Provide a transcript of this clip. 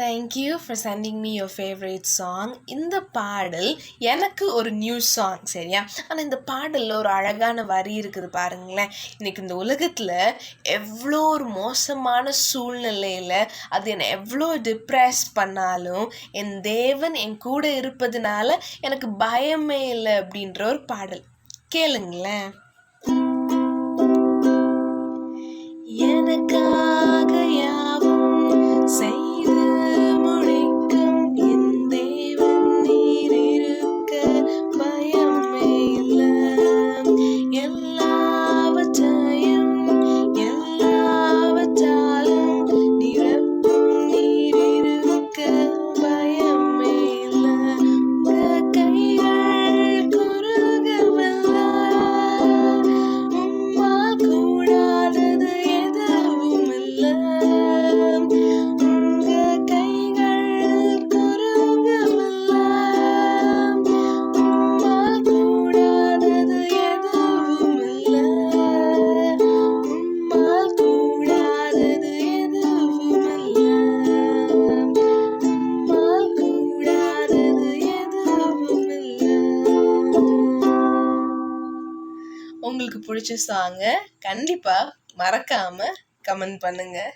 Thank you for sending me your favourite song இந்த பாடல் எனக்கு ஒரு நியூ சாங் சரியா? ஆனால் இந்த பாடலில் ஒரு அழகான வரி இருக்குது பாருங்களேன். இன்னைக்கு இந்த உலகத்தில் எவ்வளோ ஒரு மோசமான சூழ்நிலையில் அது என்னை எவ்வளோ டிப்ரெஸ் பண்ணாலும் என் தேவன் என் கூட இருப்பதுனால எனக்கு பயமே இல்லை அப்படின்ற ஒரு பாடல். கேளுங்களேன். எனக்கா உங்களுக்கு பிடிச்ச சாங்கை கண்டிப்பாக மறக்காமல் கமெண்ட் பண்ணுங்கள்